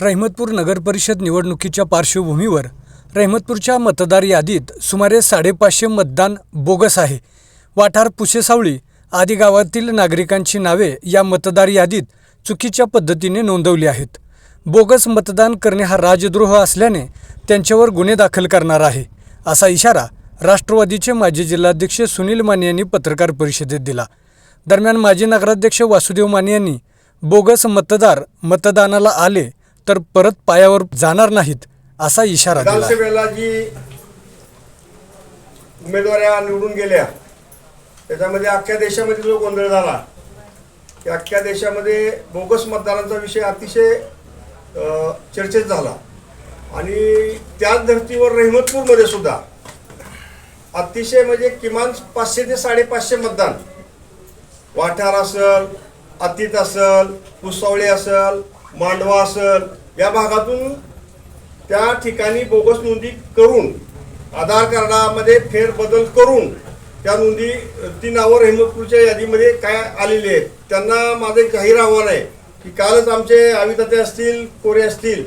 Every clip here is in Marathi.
रहमतपूर नगरपरिषद निवडणुकीच्या पार्श्वभूमीवर रहमतपूरच्या मतदार यादीत सुमारे साडेपाचशे मतदान बोगस आहे. वाठार पुशेसावळी आदी गावातील नागरिकांची नावे या मतदार यादीत चुकीच्या पद्धतीने नोंदवली आहेत. बोगस मतदान करणे हा राजद्रोह असल्याने त्यांच्यावर गुन्हे दाखल करणार आहे असा इशारा राष्ट्रवादीचे माजी जिल्हाध्यक्ष सुनील माने यांनी पत्रकार परिषदेत दिला. दरम्यान माजी नगराध्यक्ष वासुदेव माने यांनी बोगस मतदार मतदानाला आले तर परत पायावर जाणार नाहीत असा इशारा दिला. जी उमेदवाऱ्या निवडून गेल्या त्याच्यामध्ये अख्ख्या देशामध्ये जो गोंधळ झाला की अख्ख्या देशामध्ये बोगस मतदारांचा विषय अतिशय चर्चेत झाला. आणि त्याच धर्तीवर रहमतपूरमध्ये सुद्धा अतिशय म्हणजे किमान पाचशे ते साडेपाचशे मतदान. वाठार असल अतीत असल कुसावळी असल मांडवा असल या भागातून त्या ठिकाणी बोगस नोंदी करून आधार कार्डामध्ये फेरबदल करून त्या नोंदी ती नावं रहमतपूरच्या यादीमध्ये काय आलेली आहेत त्यांना माझं एक आव्हान आहे की कालच आमचे आविताते असतील कोरे असतील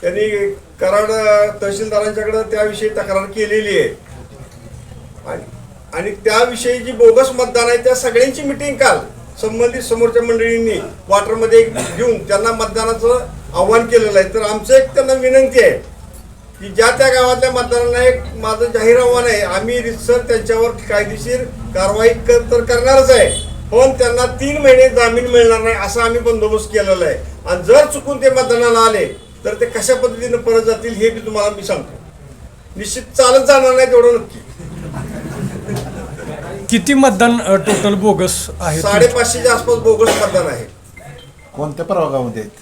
त्यांनी कराड तहसीलदारांच्याकडं त्याविषयी तक्रार केलेली आहे. आणि आणि त्याविषयी जी बोगस मतदान आहे त्या सगळ्यांची मिटिंग काल. संबंधित समोरच्या मंडळींनी क्वार्टरमध्ये घेऊन त्यांना मतदानाचं आव्हान केलेलं आहे. तर आमचं एक त्यांना विनंती आहे की ज्या त्या गावातल्या मतदारांना एक माझं जाहीर आव्हान आहे आम्ही रितसर त्यांच्यावर कायदेशीर कारवाई तर करणारच आहे. पण त्यांना तीन महिने जामीन मिळणार नाही असा आम्ही बंदोबस्त केलेला आहे. आणि जर चुकून ते मतदानाला आले तर ते कशा पद्धतीने परत जातील हे मी तुम्हाला मी सांगतो. निश्चित चालत जाणार नाही तेवढं नक्की. किती मतदान टोटल बोगस आहे साडेपाचशेच्या आसपास बोगस मतदान आहे. कोणत्या प्रभागामध्ये आहेत?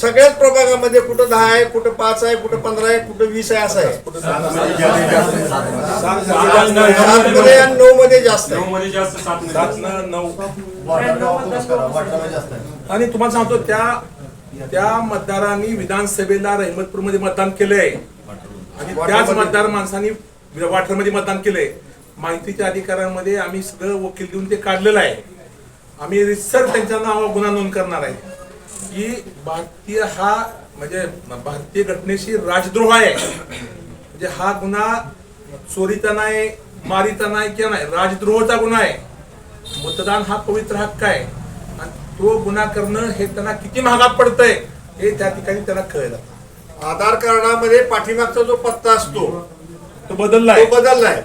सगळ्याच प्रभागामध्ये कुठं दहा आहे कुठं पाच आहे कुठं पंधरा आहे कुठं वीस आहे असं आहे. सात मध्ये आणि नऊ मध्ये जास्त आणि तुम्हाला सांगतो त्या त्या मतदारांनी विधानसभेला रहमतपूरमध्ये मतदान केलंय. आणि त्याच मतदार माणसांनी वाठरमध्ये मतदान केलंय. माहितीच्या अधिकाऱ्यांमध्ये आम्ही सगळं वकील देऊन ते काढलेलं आहे. आम्ही रिसर त्यांच्या नावावर गुन्हा नोंद करणार आहे. की भारतीय हा म्हणजे भारतीय घटनेशी राजद्रोह आहे. म्हणजे हा गुन्हा चोरीचा नाही मारीचा नाही किंवा नाही राजद्रोहाचा गुन्हा आहे. मतदान हा पवित्र हक्क आहे. आणि तो गुन्हा करणं हे त्यांना किती महागात पडतंय हे त्या ठिकाणी त्यांना कळलं. आधार कार्डामध्ये पाठीमागचा जो पत्ता असतो तो बदललाय तो बदललाय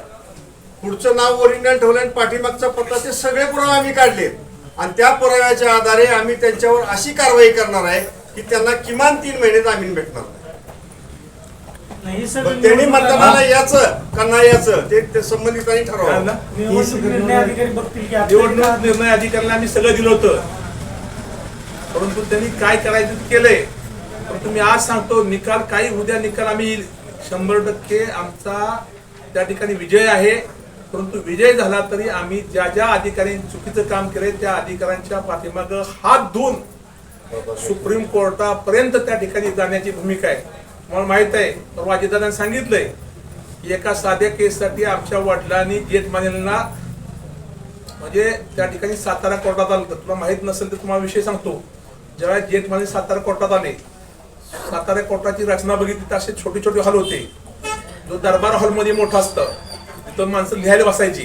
पुढचं नाव ओरिजिनल ठेवलं आणि पाठीमागचा पत्ता ते सगळे पुरावे आम्ही काढलेत आणि त्या पुराव्याच्या आधारे आम्ही त्यांच्यावर अशी कारवाई करणार आहे की त्यांना किमान तीन महिने जामीन भेटणार. त्यांनी मतदानाला याचं का नाही याचं ते ते संबंधितांनी ठरवावं. निवडणूक निर्णय अधिकाऱ्याला आम्ही सगळं दिलं होतं. परंतु त्यांनी काय करायचं ते केलंय. परंतु मी आज सांगतो निकाल काही उद्या निकाल आम्ही शंभर टक्के आमचा त्या ठिकाणी विजय आहे. परंतु विजय झाला तरी आम्ही ज्या ज्या अधिकाऱ्यांनी चुकीचं काम केले त्या अधिकाऱ्यांच्या पाठीमाग हात धुवून सुप्रीम कोर्टापर्यंत त्या ठिकाणी जाण्याची भूमिका आहे. तुम्हाला माहीत आहे परवा अजितदादांनी सांगितलंय एका साध्या केससाठी आमच्या वडिलांनी जेठ म्हणजे त्या ठिकाणी सातारा कोर्टात आलं तुला माहीत नसेल तर तुम्हाला विषय सांगतो. जेव्हा जेठमाने सातारा कोर्टात आले सातारा कोर्टाची रचना बघितली तर असे छोटे छोटे हॉल होते. जो दरबार हॉलमध्ये मोठा असतं. तिथं माणसं लिहायला बसायची.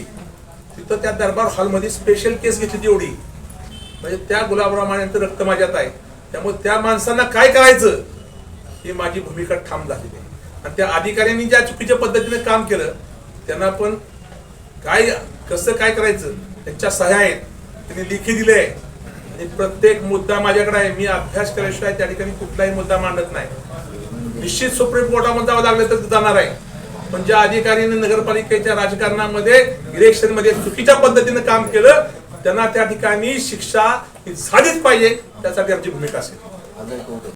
तिथं त्या दरबार हॉलमध्ये स्पेशल केस घेतली तेवढी एवढी. म्हणजे त्या गुलाबराव माण्यांचं रक्त माझ्यात आहे. त्यामुळे त्या माणसांना काय करायचं? ही माझी भूमिका ठाम झालेली आहे. आणि त्या अधिकाऱ्यांनी ज्या चुकीच्या पद्धतीने काम केलं त्यांना पण काय कसं काय करायचं? त्यांच्या सह्या आहेत त्यांनी लिखी दिले. आणि प्रत्येक मुद्दा माझ्याकडे आहे. मी अभ्यास केल्याशिवाय त्या ठिकाणी कुठलाही मुद्दा मांडत नाही. निश्चित सुप्रीम कोर्टामध्ये जावं लागलं तर जाणार आहे. पण ज्या अधिकाऱ्यांनी नगरपालिकेच्या राजकारणामध्ये इलेक्शनमध्ये चुकीच्या पद्धतीने काम केलं त्यांना त्या ठिकाणी शिक्षा ही झालीच पाहिजे त्यासाठी आमची भूमिका असेल.